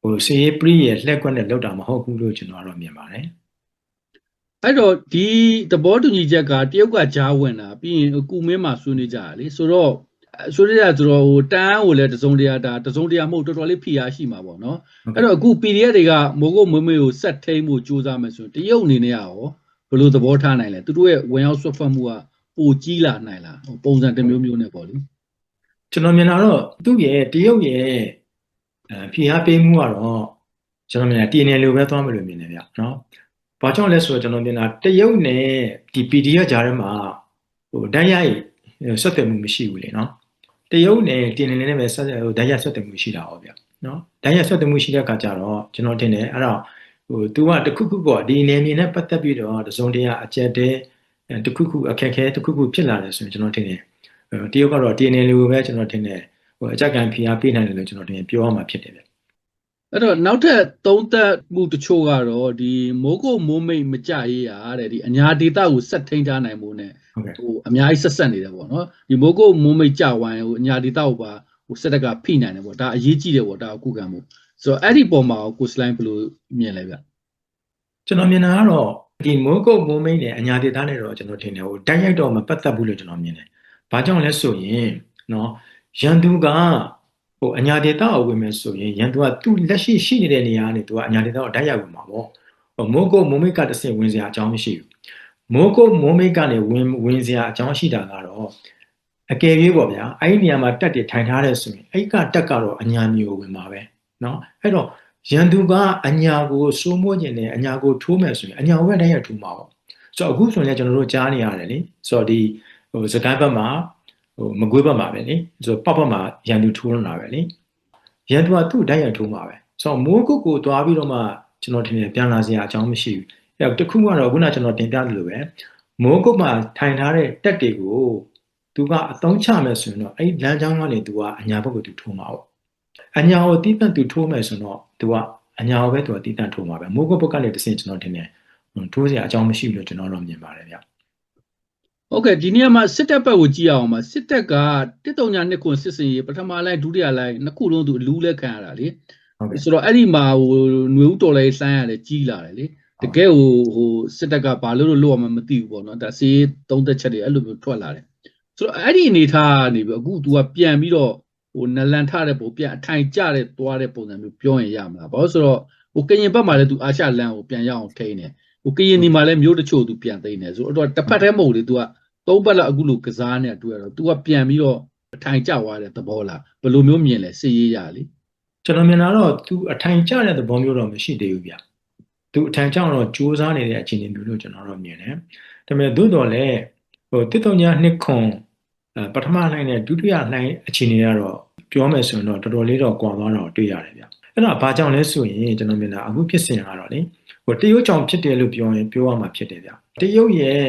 ဟိုစီရေးပရိရဲ့လှက်ကွက်နဲ့လောက်တာမဟုတ်ဘူးလို့ကျွန်တော်ကတော့မြင်ပါတယ်အဲ့တော့ဒီသဘောတူညီချက်ကတရုတ်ကကြားဝင်တာပြီးရင်ကုမင်းမှာဆွေးနွေးကြတာလေဆိုတော့ ဆွေးနွေးကြဆိုတော့ဟိုတန်းကိုလည်းတစုံတရာဒါတစုံတရာမဟုတ်တော်တော်လေးဖိအားရှိမှာပေါ့နော်အဲ့တော့အခု PDF တွေကမိုးကုတ်မွေးမွေးကိုဆက်ထိန်မှုစူးစမ်းမယ်ဆိုရင်တရုတ်အနေနဲ့ရောဘယ်လိုသဘောထားနိုင်လဲသူတို့ရဲ့ဝင်ရောက်ဆွတ်ဖက်မှုကပိုကြီးလာနိုင်လားဟိုပုံစံတစ်မျိုးမျိုးနဲ့ပေါ့လေကျွန်တော်မြင်တာတော့သူ့ရဲ့တရုတ်ရဲ့အဲဖိအားပေးမှုကတော့ကျွန်တော်မြင်တာ TNL လိုပဲသွားမယ်လို့မြင်တယ်ဗျနော်။ဘာကြောင့်လဲဆိုတော့ကျွန်တော်မြင်တာတရုတ်နဲ့ဒီ PDF ကြားထဲမှာဟိုဓာတ်ရိုက်ဆက်သွယ်မှုမရှိဘူးလေနော်။ တရုတ်နဲ့ TNL နဲ့ပဲဆက်ဟိုဓာတ်ရိုက်ဆက်သွယ်မှုရှိတာဟောဗျနော်။ဓာတ်ရိုက်ဆက်သွယ်မှုရှိတဲ့အခါကျတော့ကျွန်တော်ထင်တယ်အဲ့တော့ဟို तू ကတခုခုပေါ့ဒီနယ်မြေနဲ့ပတ်သက်ပြီးတော့တစုံတရာအကျက်တဲတခုခုအခက်ခဲတခုခုဖြစ်လာတယ်ဆိုရင်ကျွန်တော်ထင်တယ်တရုတ်ကတော့ TNL ကိုပဲကျွန်တော်ထင်တယ်ဟိုအကြက်ကန်ဖိအားပေးနိုင်တယ်လို့ကျွန်တော်ထင်ပြောရမှာဖြစ်တယ်ဗျ အဲ့တော့နောက်ထပ်သုံးသက်မှုတချို့ကတော့ဒီမိုးကုတ်မိုးမိတ်မကြရေးရတဲ့ဒီအညာဒေတာကိုဆက်ထိန်းထားနိုင်မှုနဲ့ဟုတ်ကဲ့ဟိုအများကြီးဆက်ဆက်နေတယ်ပေါ့နော်ဒီမိုးကုတ်မိုးမိတ်ကြဝိုင်းဟိုအညာဒေတာကိုပါဟိုစက်တက်ကဖိနိုင်တယ်ပေါ့ဒါအရေးကြီးတယ်ပေါ့ဒါအခုကံမှုဆိုတော့အဲ့ဒီပုံမှာကိုစလိုင်းဘယ်လိုမြင်လဲဗျကျွန်တော်မြင်တာကတော့ဒီမိုးကုတ်မိုးမိတ်နဲ့အညာဒေတာနဲ့တော့ကျွန်တော်ထင်တယ်ဟိုတိုက်ရိုက်တော့မပတ်သက်ဘူးလို့ကျွန်တော်မြင်တယ်။ဘာကြောင့်လဲဆိုရင်နော်ရန်သူကဟို အညာဒေတာကိုဝင်မယ်ဆိုရင်ရန်သူကသူ့လက်ရှိရှိနေတဲ့နေရာကနေသူကအညာဒေတာကိုတိုက်ရိုက်ဝင်မှာပေါ့။ဟိုမိုးကုတ်မိုးမိတ်ကတစ်ဆင့်ဝင်စရာအကြောင်းမရှိဘူး။မိုးကုတ်မိုးမိတ်ကနေဝင်ဝင်စရာအကြောင်းရှိတာကတော့အကယ်၍ပေါ့ဗျာအဲ့ဒီနေရာမှာတက်တည်ထိုင်ထားတဲ့ဆိုရင်အဲ့ကတက်ကတော့အညာမျိုးဝင်မှာပဲနော်အဲ့တော့ရန်သူကအညာကိုစိုးမိုးခြင်းနဲ့အညာကိုထိုးမယ်ဆိုရင်အညာဘက်တိုင်းရထိုးမှာပေါ့ဆိုတော့အခုဆိုရင်လည်းကျွန်တော်တို့ကြားနေရတယ်လေဆိုတော့ဒီဟိုစကိုင်းဘက်မှာ ဟိုမကွေးဘက်မှာပဲလေဆိုတော့ပောက်ဘက်မှာရန်သူထိုးနေတာပဲလေရန်သူကသူ့တိုင်းရထိုးမှာပဲဆိုတော့မိုးကုတ်ကိုသွားပြီးတော့မှကျွန်တော်ထင်တယ်ပြန်လာစရာအကြောင်းမရှိဘူးအဲ့တော့တခုကတော့ခုနကျွန်တော်တင်ပြသလိုပဲမိုးကုတ်မှာထိုင်ထားတဲ့တက်တွေကိုသူကအသုံးချမယ်ဆိုရင်တော့အဲ့လမ်းကြောင်းကနေသူကအညာဘက်ကိုသူထိုးမှာပေါ့အညာကိုတီးတန့်သူထိုးမယ်ဆိုတော့သူကအညာကိုပဲသူကတီးတန့်ထိုးမှာပဲမိုးကုတ်ဘက်ကနေတစ်ဆင့်ကျွန်တော်ထင်တယ်ထိုးစရာအကြောင်းမရှိဘူးလို့ကျွန်တော်တော့မြင်ပါတယ်ဗျ ဟုတ်ကဲ့ဒီနေရာမှာစစ်တပ်ဘက်ကိုကြည့်အောင်ပါစစ်တပ်ကတစ်တုံညာနှစ်ခုစစ်စင်ရေးပထမလိုက်ဒုတိယလိုက်နှစ်ခုလုံးသူအလူးလက်ခံရတာလေ ဟုတ်ကဲ့ ဆိုတော့အဲ့ဒီမှာဟိုຫນွေဦးတော်လေးလှမ်းရတယ်ကြီးလာတယ်လေတကယ်ဟိုဟိုစစ်တပ်ကဘာလို့လို့လို့မှမသိဘူးပေါ့နော်ဒါစီးသုံးသက်ချက်တွေအဲ့လိုမျိုးထွက်လာတယ်ဆိုတော့အဲ့ဒီအနေထားကနေပြီးအခု तू ကပြန်ပြီးတော့ဟိုနလန်ထတဲ့ပုံပြန်အထိုင်ကျတဲ့သွားတဲ့ပုံစံမျိုးပြောရင်ရမလားဘာလို့ဆိုတော့ဟိုကရင်ဘက်မှာလည်း तू အာရှလန်ကိုပြန်ရအောင်ထိန်းတယ် ဟိုကရင်ဒီမှာလည်းမျိုးတချို့ तू ပြန်သိမ်းတယ်ဆိုတော့တစ်ဖက်တည်းမဟုတ်လေ तू ကသုံးဘက်လောက်အခုလိုကစားနေတွေ့ရတော့ तू ကပြန်ပြီးတော့အထိုင်ကျသွားတဲ့သဘောလားဘယ်လိုမျိုးမြင်လဲစစ်ရေးရလေ ကျွန်တော်မြင်တာတော့သူအထိုင်ကျတဲ့သဘောမျိုးတော့မရှိသေးဘူးဗျသူအထိုင်ကျတော့စူးစမ်းနေတဲ့အခြေအနေမျိုးလို့ကျွန်တော်တော့မြင်တယ်ဒါပေမဲ့သို့တော်လည်း ဟိုတစ်တုံညာနှစ်ခွန်အဲပထမလှိုင်းနဲ့ဒုတိယလှိုင်းအခြေအနေကတော့ပြောမယ်ဆိုရင်တော့တော်တော်လေးတော့ကွာသွားတော့တွေ့ရတယ်ဗျ အဲ့ဒါဘာကြောင့်လဲဆိုရင်ကျွန်တော်မြင်တာအခုဖြစ်စဉ်ကတော့လေဟိုတရုတ်ကြောင့်ဖြစ်တယ်လို့ပြောရင်ပြောရမှာဖြစ်တယ်ဗျတရုတ်ရဲ့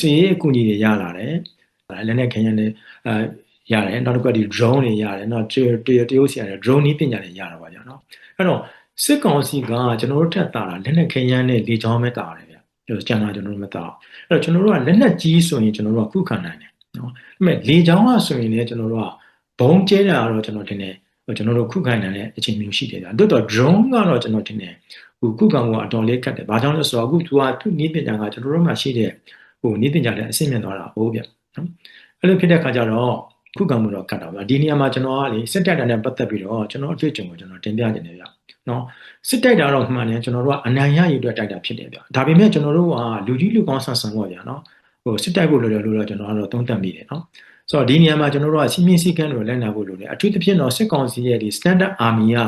စီရေးအကူအညီတွေရလာတယ်လက်နဲ့ခင်ရနဲ့အဲရတယ်နောက်တစ်ခုကဒီ drone တွေရတယ်နော်တရုတ်တရုတ်ဆီရတယ် drone နည်းပညာတွေရတာပါဗျာနော်အဲ့တော့စစ်ကောင်စီကကျွန်တော်တို့ထက်တာလက်နဲ့ခင်ရနဲ့လေကြောင်းပဲတာတယ်ဗျကျွန်တော်ကျန်တာကျွန်တော်တို့မတာအဲ့တော့ကျွန်တော်တို့ကလက်နဲ့ကြီးဆိုရင်ကျွန်တော်တို့ကခုခံနိုင်တယ်နော်ဒါပေမဲ့လေကြောင်းကဆိုရင်လည်းကျွန်တော်တို့ကဘုံကျဲတာကတော့ကျွန်တော်ထင်တယ် ကျွန်တော်တို့ခုခံနိုင်တဲ့အချိန်မျိုးရှိတယ်ဗျာတို့တော့ drone ကတော့ကျွန်တော်ထင်တယ်ဟိုခုခံမှုကအတော်လေးခက်တယ်ဘာကြောင့်လဲဆိုတော့အခုသူကသူ့နည်းပညာကကျွန်တော်တို့မှာရှိတဲ့ဟိုနည်းပညာလည်းအဆင့်မြင့်သွားတာဟုတ်ဗျနော်အဲ့လိုဖြစ်တဲ့အခါကျတော့ခုခံမှုတော့ခတ်တာဗျာဒီနေရာမှာကျွန်တော်ကလေစစ်တပ်တာနဲ့ပတ်သက်ပြီးတော့ကျွန်တော်အတွေ့အကြုံကိုကျွန်တော်တင်ပြနေတယ်ဗျာနော်စစ်တိုက်တာတော့မှန်တယ်ကျွန်တော်တို့ကအနိုင်ရရည်အတွက်တိုက်တာဖြစ်တယ်ဗျာဒါပေမဲ့ကျွန်တော်တို့ကလူကြီးလူကောင်းဆန်ဆန်ပေါ့ဗျာနော်ဟိုစစ်တိုက်ဖို့လိုတယ်လို့တော့ကျွန်တော်ကတော့သုံးသပ်မိတယ်နော် ဆိုတော့ဒီနေရာမှာကျွန်တော်တို့ကစီမင်းစည်းကမ်းတွေလက်နာဖို့လိုတယ်အထူးသဖြင့်တော့စစ်ကောင်စီရဲ့ဒီ standard army က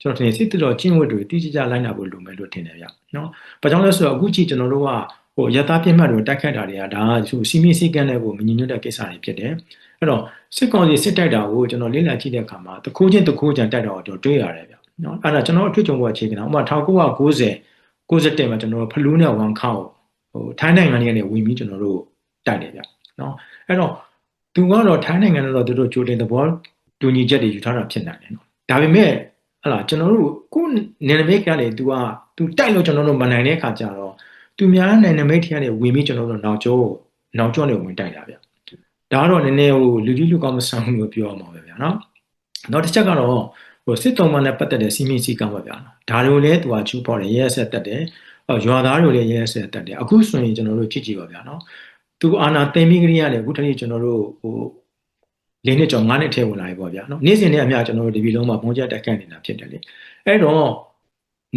ကျွန်တော်ထင်စစ်တော်ကျင့်ဝတ်တွေတိကျကျလိုက်နာဖို့လိုမယ်လို့ထင်တယ်ဗျနော်။ဘာကြောင့်လဲဆိုတော့အခုကြည့်ကျွန်တော်တို့ကဟိုရတာပြစ်မှတ်တွေတိုက်ခတ်တာတွေကဒါကစီမင်းစည်းကမ်းတွေကိုမညီညွတ်တဲ့ကိစ္စတွေဖြစ်တယ်။အဲ့တော့စစ်ကောင်စီစစ်တိုက်တာကိုကျွန်တော်လေ့လာကြည့်တဲ့အခါမှာတခိုးချင်းတခိုးချံတိုက်တာကိုကျွန်တော်တွေ့ရတယ်ဗျနော်အဲ့ဒါကျွန်တော်အထွေထွေကအခြေခံတာဥပမာ1990 91မှာကျွန်တော်တို့ဖလူးနဲ့ဝန်ခောက်ဟိုထိုင်းနိုင်ငံကနေဝင်ပြီးကျွန်တော်တို့တိုက်တယ်ဗျနော်အဲ့တော့ သူကတော့ထိုင်းနိုင်ငံတော့သူတို့ကြိုတင်သဘောတူညီချက်တွေယူထားတာဖြစ်နိုင်တယ်နော်ဒါပေမဲ့ဟလာကျွန်တော်တို့ကိုနယ်နိမိတ်ကနေ तू က तू တိုက်လို့ကျွန်တော်တို့မနိုင်တဲ့အခါကျတော့သူများနယ်နိမိတ်ထကနေဝင်ပြီးကျွန်တော်တို့နောက်ကျောနောက်ကျောနေဝင်တိုက်တာဗျဒါကတော့နည်းနည်းဟိုလူကြီးလူကောင်းမဆန်ဘူးလို့ပြောရမှာပဲဗျာနော်နောက်တစ်ချက်ကတော့ဟိုစစ်တုံးမနဲ့ပတ်သက်တဲ့စီမင်းစည်းကမ်းပါဗျာဒါတွေကိုလည်းသူကချူပေါ်တယ်ရဲရဲဆက်တက်တယ်ရွာသားတွေလည်းရဲရဲဆက်တက်တယ်အခုဆိုရင်ကျွန်တော်တို့ကြည့်ကြည့်ပါဗျာနော် သူအာနာသိမ့်ပြီးကလေးရတယ်အခုတနေ့ကျွန်တော်တို့ဟိုလေးနှစ်ကျော်၅နှစ်ထဲဝင်လာပြီပေါ့ဗျာနော်နေ့စဉ်နဲ့အမျှကျွန်တော်တို့ဒီပြည်လုံးမှာဘုံကျတက်ခတ်နေတာဖြစ်တယ်လေအဲ့တော့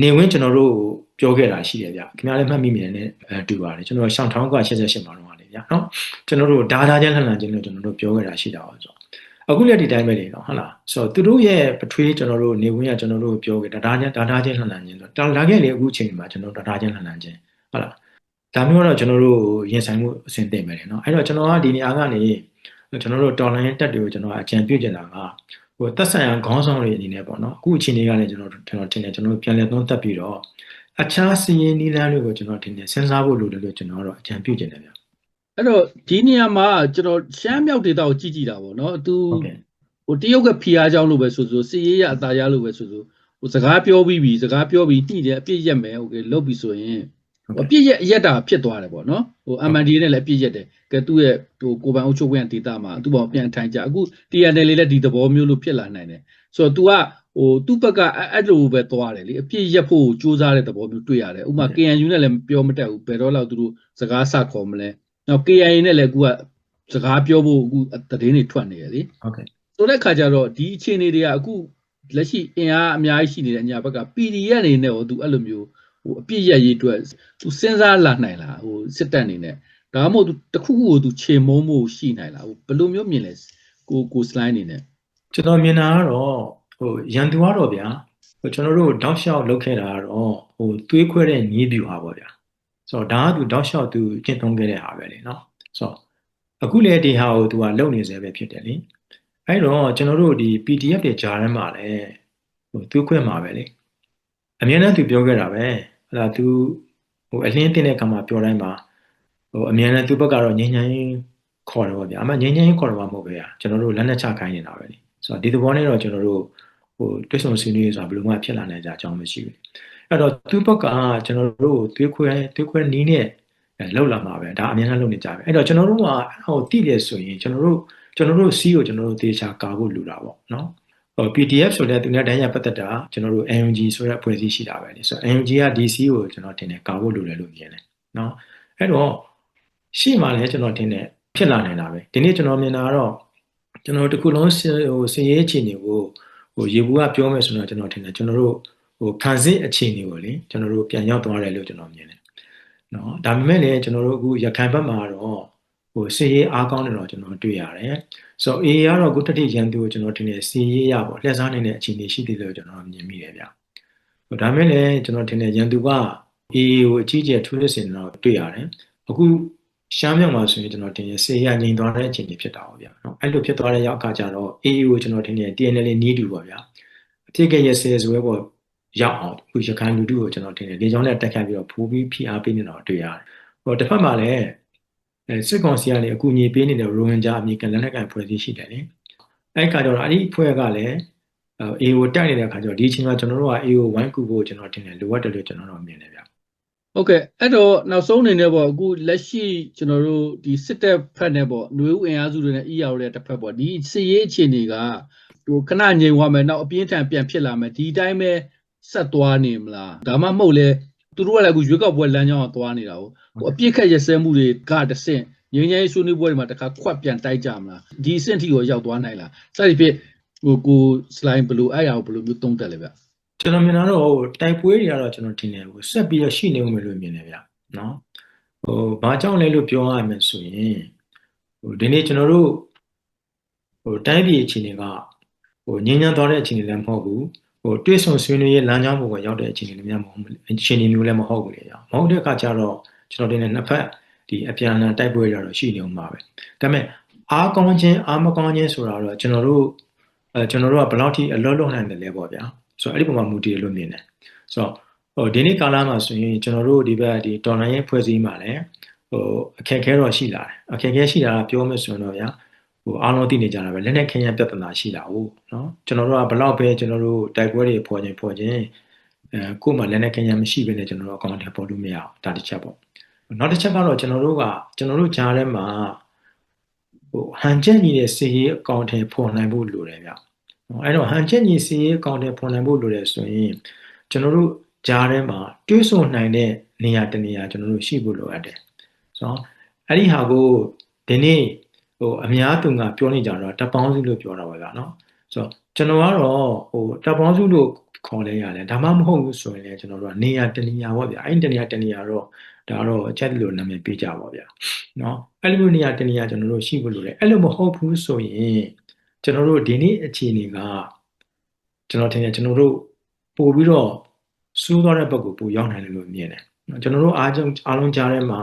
နေဝင်းကျွန်တော်တို့ပြောခဲ့တာရှိတယ်ဗျခင်ဗျားလည်းမှတ်မိမြင်နေတူပါတယ်ကျွန်တော်ရှောင်းထောင်းက88မှာတော့လေဗျာနော်ကျွန်တော်တို့ဒါဒါချင်းလှန်လှန်ချင်းလို့ကျွန်တော်တို့ပြောခဲ့တာရှိတာပါဆိုအခုလည်းဒီတိုင်းပဲလေနော်ဟုတ်လားဆိုတော့သူတို့ရဲ့ပထွေးကျွန်တော်တို့နေဝင်ရကျွန်တော်တို့ပြောခဲ့ဒါဒါချင်းဒါဒါချင်းလှန်လှန်ချင်းဆိုတော့လာခဲ့လေအခုချိန်မှာကျွန်တော်ဒါဒါချင်းလှန်လှန်ချင်းဟုတ်လား ဒါမျိုးတော့ကျွန်တော်တို့ရင်ဆိုင်မှုအဆင်သင့်ပဲလေနော်အဲ့တော့ကျွန်တော်ကဒီနေရာကနေကျွန်တော်တို့တော်လိုင်းတက်တွေကိုကျွန်တော်အကြံပြုချင်တာကဟိုသက်ဆိုင်ရာခေါင်းဆောင်တွေအနေနဲ့ပေါ့နော်အခုအချိန်လေးကလည်းကျွန်တော်ကျွန်တော်တင်တယ်ကျွန်တော်ပြန်လည်သုံးသပ်ပြီးတော့အခြားစီးရင်နီးလန်းတွေကိုကျွန်တော်တင်တယ်စဉ်းစားဖို့လိုတယ်လို့ကျွန်တော်ကတော့အကြံပြုချင်တယ်ဗျအဲ့တော့ဒီနေရာမှာကျွန်တော်ရှမ်းမြောက်ဒေသကိုကြည့်ကြည့်တာပေါ့နော်သူဟိုတရုတ်ကဖီအားကြောင်းလို့ပဲဆိုဆိုစီရေးရအသားရလို့ပဲဆိုဆိုဟိုစကားပြောပြီးပြီစကားပြောပြီးညှိတယ်အပြစ်ရက်မယ်โอเคလုတ်ပြီဆိုရင် အပြစ်ရက်ရက်တာဖြစ်သွားတယ်ပေါ့နော်ဟို MND နဲ့လည်းအပြစ်ရက်တယ်ကဲသူ့ရဲ့ဟိုကိုပိုင်အုပ်ချုပ်ခွင့်ဒေတာမှာသူ့ဘောင်ပြန်ထိုင်ကြအခု TNL လေးလည်းဒီသဘောမျိုးလို့ဖြစ်လာနိုင်တယ်ဆိုတော့ तू ကဟိုသူ့ဘက်ကအဲ့လိုပဲသွားတယ်လေအပြစ်ရက်ဖို့စူးစမ်းတဲ့သဘောမျိုးတွေ့ရတယ်ဥပမာ KNU နဲ့လည်းပြောမတတ်ဘူးဘယ်တော့လောက်သူတို့စကားစခေါ်မလဲနောက် KIA နဲ့လည်းအခုကစကားပြောဖို့အခုသတင်းတွေထွက်နေရလေဟုတ်ကဲ့ဆိုတဲ့ခါကျတော့ဒီအခြေအနေတွေကအခုလက်ရှိအင်အားအများကြီးရှိနေတဲ့အညာဘက်က PDF အနေနဲ့ဟိုသူအဲ့လိုမျိုး ဟိုအပြစ်ရရေးအတွက်သူစဉ်းစားလာနိုင်လားဟိုစစ်တပ်အနေနဲ့ဒါမှမဟုတ်သူတခုခုကိုသူခြေမုံမှုရှိနိုင်လားဟိုဘယ်လိုမျိုးမြင်လဲကိုကို slide အနေနဲ့ကျွန်တော်မြင်တာကတော့ဟိုရန်သူကတော့ဗျာဟိုကျွန်တော်တို့တောက်လျှောက်လုပ်ခဲ့တာကတော့ဟိုသွေးခွဲတဲ့ညီးပြူဟာပေါ့ဗျာဆိုတော့ဒါကသူတောက်လျှောက်သူကျင့်သုံးခဲ့တဲ့ဟာပဲလေနော်ဆိုတော့အခုလေဒီဟာကိုသူကလုပ်နေစေပဲဖြစ်တယ်လေအဲ့တော့ကျွန်တော်တို့ဒီ PDF တွေကြားထဲမှာလည်းဟိုသူခွဲမှာပဲလေအမြဲတမ်းသူပြောခဲ့တာပဲ ဟလာသူဟိုအလင်းတင်တဲ့ကံမှာပြောတိုင်းမှာဟိုအမြဲတမ်းသူဘက်ကတော့ငြိမ်းချမ်းခေါ်တယ်ပေါ့ဗျာအမှငြိမ်းချမ်းခေါ်တယ်မှာမဟုတ်ပဲ။ကျွန်တော်တို့လက်နက်ချခိုင်းနေတာပဲလေဆိုတော့ဒီသဘောနဲ့တော့ကျွန်တော်တို့ဟိုတွဲဆုံဆွေးနွေးဆိုတာဘယ်လိုမှဖြစ်လာနိုင်ကြအကြောင်းမရှိဘူး။အဲ့တော့သူ့ဘက်ကကျွန်တော်တို့သွေးခွဲသွေးခွဲနီးနဲ့လောက်လာမှာပဲဒါအများကြီးလုပ်နေကြပဲအဲ့တော့ကျွန်တော်တို့ကဟိုတိတယ်ဆိုရင်ကျွန်တော်တို့ကျွန်တော်တို့စီးကိုကျွန်တော်တို့သေချာကာဖို့လူတာပေါ့နော် ဟို PDF ဆိုတဲ့သူနဲ့တန်းရပတ်သက်တာကျွန်တော်တို့ NUG ဆိုတဲ့အဖွဲ့အစည်းရှိတာပဲလေဆိုတော့ NUG က DC ကိုကျွန်တော်တင်တယ်ကာဖို့လူတယ်လို့မြင်တယ်နော်အဲ့တော့ရှေ့မှာလည်းကျွန်တော်တင်တယ်ဖြစ်လာနေတာပဲဒီနေ့ကျွန်တော်မြင်တာကတော့ကျွန်တော်တခုလုံးဟိုစင်ရေးအခြေအနေကိုဟိုရေဘူးကပြောမယ်ဆိုတော့ကျွန်တော်ထင်တယ်ကျွန်တော်တို့ဟိုခံစစ်အခြေအနေကိုလေကျွန်တော်တို့ပြန်ရောက်သွားတယ်လို့ကျွန်တော်မြင်တယ်နော်ဒါပေမဲ့လည်းကျွန်တော်တို့အခုရခိုင်ဘက်မှာတော့ ဟိုစည်ရေးအားကောင်းတယ်တော့ကျွန်တော်တွေ့ရတယ်ဆိုတော့ AA ကတော့အခုတတိရန်သူကိုကျွန်တော်ထင်တယ်စည်ရေးရပေါ့လက်စားနေတဲ့အခြေအနေရှိသေးတယ်လို့ကျွန်တော်မြင်မိတယ်ဗျဟိုဒါမဲ့လည်းကျွန်တော်ထင်တယ်ရန်သူက AA ကိုအကြီးကျယ်ထိုးစစ်ဆင်တော့တွေ့ရတယ်အခုဟရှမ်းမြောက်မှာဆိုရင်ကျွန်တော်တင်ရစေရငြိမ်သွားတဲ့အခြေအနေဖြစ်တာပေါ့ဗျာနော်အဲ့လိုဖြစ်သွားတဲ့ရောက်အခါကျတော့ AA ကိုကျွန်တော်တင်ရ TNL နီးတူပေါ့ဗျာအဖြစ်ကရစေဇွဲပေါ်ရောက်အောင်ခုရခိုင်လူထုကိုကျွန်တော်တင်ရလေကြောင်းနဲ့တက်ခတ်ပြီးတော့ဖူးပြီးဖိအားပေးနေတာတွေ့ရတယ်ဟိုတစ်ဖက်မှာလည်း အဲစစ်ကောင်စီကလည်းအကူအညီပေးနေတဲ့ရိုဟင်ဂျာအမေရိကန်လက်နက်ကိုင်ဖွဲ့စည်းရှိတယ်လေအဲ့ခါကျတော့အဲ့ဒီဖွဲ့ကလည်းအေကိုတိုက်နေတဲ့အခါကျတော့ဒီအချိန်မှာကျွန်တော်တို့ကအေကိုဝိုင်းကူဖို့ကျွန်တော်တင်တယ်လိုအပ်တယ်လို့ကျွန်တော်တို့မြင်တယ်ဗျဟုတ်ကဲ့အဲ့တော့နောက်ဆုံးအနေနဲ့ပေါ့အခုလက်ရှိကျွန်တော်တို့ဒီစစ်တပ်ဖက်နဲ့ပေါ့ຫນွေဦးအင်အားစုတွေနဲ့ EAO တွေတစ်ဖက်ပေါ့ဒီစစ်ရေးအခြေအနေကဟိုခဏငြိမ်သွားမယ်နောက်အပြင်းထန်ပြန်ဖြစ်လာမယ်ဒီအတိုင်းပဲဆက်သွားနေမလားဒါမှမဟုတ်လေ သူတို့ကလည်းအခုရွေးကောက်ပွဲလမ်းကြောင်းကသွားနေတာကိုဟိုအပြစ်ခက်ရစဲမှုတွေကတဆင့်ငြိမ်းချမ်းရေးဆွေးနွေးပွဲတွေမှာတခါခွက်ပြန်တိုက်ကြမလားဒီအဆင့်ထိကိုရောက်သွားနိုင်လားစသဖြင့်ဟိုကိုစလိုင်းဘလူးအဲ့ရအောင်ဘလူးမျိုးသုံးတက်လေဗျကျွန်တော်မြင်တာတော့ဟိုတိုက်ပွဲတွေကတော့ကျွန်တော်ထင်တယ်ဟိုဆက်ပြီးရရှိနေဦးမယ်လို့မြင်တယ်ဗျနော်ဟိုဘာကြောင့်လဲလို့ပြောရမယ်ဆိုရင်ဟိုဒီနေ့ကျွန်တော်တို့ဟိုတိုင်းပြည်အခြေအနေကဟိုငြင်းညမ်းသွားတဲ့အခြေအနေလည်းမဟုတ်ဘူး ဟိုတွဲဆုံဆွေးနွေးရေးလမ်းကြောင်းပေါ်ကိုရောက်တဲ့အခြေအနေလည်းမဟုတ်ဘူးအခြေအနေမျိုးလည်းမဟုတ်ဘူးလေကြောင့်မဟုတ်တဲ့အခါကျတော့ကျွန်တော်တင်တဲ့နှစ်ဖက်ဒီအပြန်အလှန်တိုက်ပွဲတွေကတော့ရှိနေဦးမှာပဲဒါပေမဲ့အားကောင်းခြင်းအားမကောင်းခြင်းဆိုတာတော့ကျွန်တော်တို့အဲကျွန်တော်တို့ကဘယ်လောက်ထိအလွတ်လွတ်နိုင်တယ်လဲပေါ့ဗျာဆိုတော့အဲ့ဒီပုံမှာမူတည်တယ်လို့မြင်တယ်ဆိုတော့ဟိုဒီနေ့ကာလမှာဆိုရင်ကျွန်တော်တို့ဒီဘက်ဒီတော်လိုင်းရဲ့ဖွဲ့စည်းမှာလည်းဟိုအခက်အခဲတော့ရှိလာတယ်အခက်အခဲရှိတာကပြောမယ်ဆိုရင်တော့ဗျာ ဟိုအားလုံးသိနေကြတာပဲလက်နဲ့ခင်းရပြဿနာရှိတာဟုတ်နော်ကျွန်တော်တို့ကဘလောက်ပဲကျွန်တော်တို့တိုက်ပွဲတွေဖော်ခြင်းဖော်ခြင်းအဲကို့မှာလက်နဲ့ခင်းရမရှိဘဲနဲ့ကျွန်တော်တို့အကောင့်တွေပေါ်လို့မရအောင်ဒါတစ်ချက်ပေါ့နောက်တစ်ချက်ကတော့ကျွန်တော်တို့ကကျွန်တော်တို့ကြားထဲမှာဟိုဟန်ချက်ညီတဲ့စီရေးအကောင့်တွေဖော်နိုင်ဖို့လိုတယ်ဗျနော်အဲ့တော့ဟန်ချက်ညီစီရေးအကောင့်တွေဖော်နိုင်ဖို့လိုတယ်ဆိုရင်ကျွန်တော်တို့ကြားထဲမှာတွေးဆုံနိုင်တဲ့နေရာတနေရာကျွန်တော်တို့ရှိဖို့လိုအပ်တယ်ဆိုတော့အဲ့ဒီဟာကိုဒီနေ့ ဟိုအများသူကပြောနေကြတော့တပ်ပေါင်းစုလို့ပြောတာပါဗျာနော်ဆိုတော့ကျွန်တော်ကတော့ဟိုတပ်ပေါင်းစုလို့ခေါ်လဲရတယ်ဒါမှမဟုတ်ဘူးဆိုရင်လည်းကျွန်တော်တို့ကနေရာတနေရာပေါ့ဗျာအဲ့ဒီတနေရာတနေရာတော့ဒါတော့အချက်လို့နာမည်ပေးကြပါဗျာနော်အဲ့လိုနေရာတနေရာကျွန်တော်တို့ရှိဖို့လိုတယ်အဲ့လိုမဟုတ်ဘူးဆိုရင်ကျွန်တော်တို့ဒီနေ့အခြေအနေကကျွန်တော်ထင်တယ်ကျွန်တော်တို့ပို့ပြီးတော့စူးသွားတဲ့ဘက်ကိုပို့ရောက်နိုင်တယ်လို့မြင်တယ်နော်ကျွန်တော်တို့အားလုံးအားလုံးကြားထဲမှာ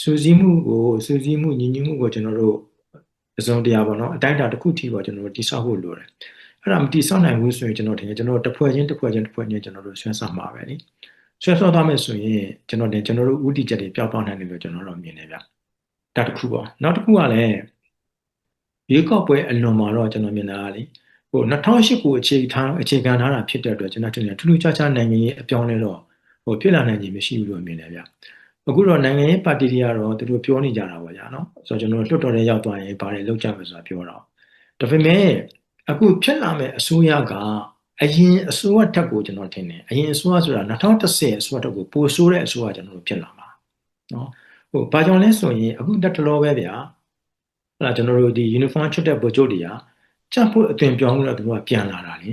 စူးစီးမှုကိုစူးစီးမှုညီညွတ်မှုကိုကျွန်တော်တို့ အစုံတရားပေါ့နော်အတိုင်းအတာတစ်ခုထိပေါ့ကျွန်တော်တို့တိဆောက်ဖို့လိုတယ်အဲ့ဒါမတိဆောက်နိုင်ဘူးဆိုရင်ကျွန်တော်ထင်တယ်ကျွန်တော်တို့တစ်ဖွဲ့ချင်းတစ်ဖွဲ့ချင်းတစ်ဖွဲ့ချင်းကျွန်တော်တို့ဆွဲဆောက်မှာပဲနိဆွဲဆောက်သွားမယ်ဆိုရင်ကျွန်တော်တင်ကျွန်တော်တို့ဥတီချက်တွေပျောက်သွားနိုင်တယ်လို့ကျွန်တော်တို့မြင်နေဗျဒါတစ်ခုပေါ့နောက်တစ်ခုကလည်းရေကောက်ပွဲအလွန်မှာတော့ကျွန်တော်မြင်တာကလေဟို2008ကိုအခြေထားအခြေခံထားတာဖြစ်တဲ့အတွက်ကျွန်တော်ထင်တယ်ထူးထူးခြားခြားနိုင်ငံရေးအပြောင်းလဲတော့ဟိုဖြစ်လာနိုင်ခြင်းမရှိဘူးလို့မြင်တယ်ဗျ အခုတော့နိုင်ငံရေးပါတီတွေကတော့သူတို့ပြောနေကြတာပေါ့ဗျာနော်ဆိုတော့ကျွန်တော်လွှတ်တော်ထဲရောက်သွားရင်ဘာတွေလုပ်ကြမယ်ဆိုတာပြောတော့ဒါပေမဲ့အခုဖြစ်လာမဲ့အစိုးရကအရင်အစိုးရတက်ကိုကျွန်တော်ထင်တယ်အရင်အစိုးရဆိုတာ2010အစိုးရတက်ကိုပိုဆိုးတဲ့အစိုးရကျွန်တော်တို့ဖြစ်လာမှာနော်ဟိုဘာကြောင့်လဲဆိုရင်အခုတက်တလောပဲဗျာဟလာကျွန်တော်တို့ဒီ uniform ချွတ်တဲ့ဗိုလ်ချုပ်တွေကကြပ်ဖို့အသွင်ပြောင်းလို့သူတို့ကပြန်လာတာလေ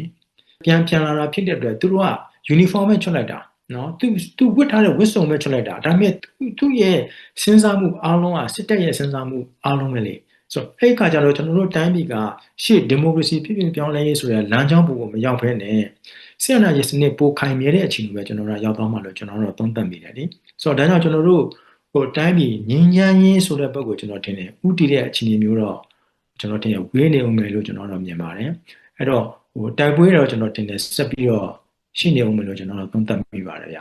ပြန်ပြန်လာတာဖြစ်တဲ့အတွက်သူတို့က uniform ပဲချွတ်လိုက်တာ နော်သူသူဝတ်ထားတဲ့ဝတ်စုံပဲချွတ်လိုက်တာဒါပေမဲ့သူ့ရဲ့စဉ်းစားမှုအားလုံးကစစ်တပ်ရဲ့စဉ်းစားမှုအားလုံးပဲလေဆိုတော့အဲ့ဒီခါကျတော့ကျွန်တော်တို့တိုင်းပြည်ကရှေ့ဒီမိုကရေစီဖြစ်ဖြစ်ပြောင်းလဲရေးဆိုတဲ့လမ်းကြောင်းပုံကိုမရောက်ဘဲနဲ့ဆီယနာရေးစနစ်ပိုခိုင်မြဲတဲ့အခြေအနေပဲကျွန်တော်တို့ရောက်သွားမှလို့ကျွန်တော်တို့သုံးသပ်မိတယ်လေဆိုတော့ဒါကြောင့်ကျွန်တော်တို့ဟိုတိုင်းပြည်ငင်းညမ်းရင်းဆိုတဲ့ဘက်ကိုကျွန်တော်ထင်တယ်ဥတီတဲ့အခြေအနေမျိုးတော့ကျွန်တော်ထင်တယ်ဝေးနေအောင်မယ်လို့ကျွန်တော်တို့မြင်ပါတယ်အဲ့တော့ဟိုတိုက်ပွဲတော့ကျွန်တော်ထင်တယ်ဆက်ပြီးတော့ ရှိနေအောင်မယ်လို့ကျွန်တော်တို့သုံးသပ်မိပါတယ်ဗျ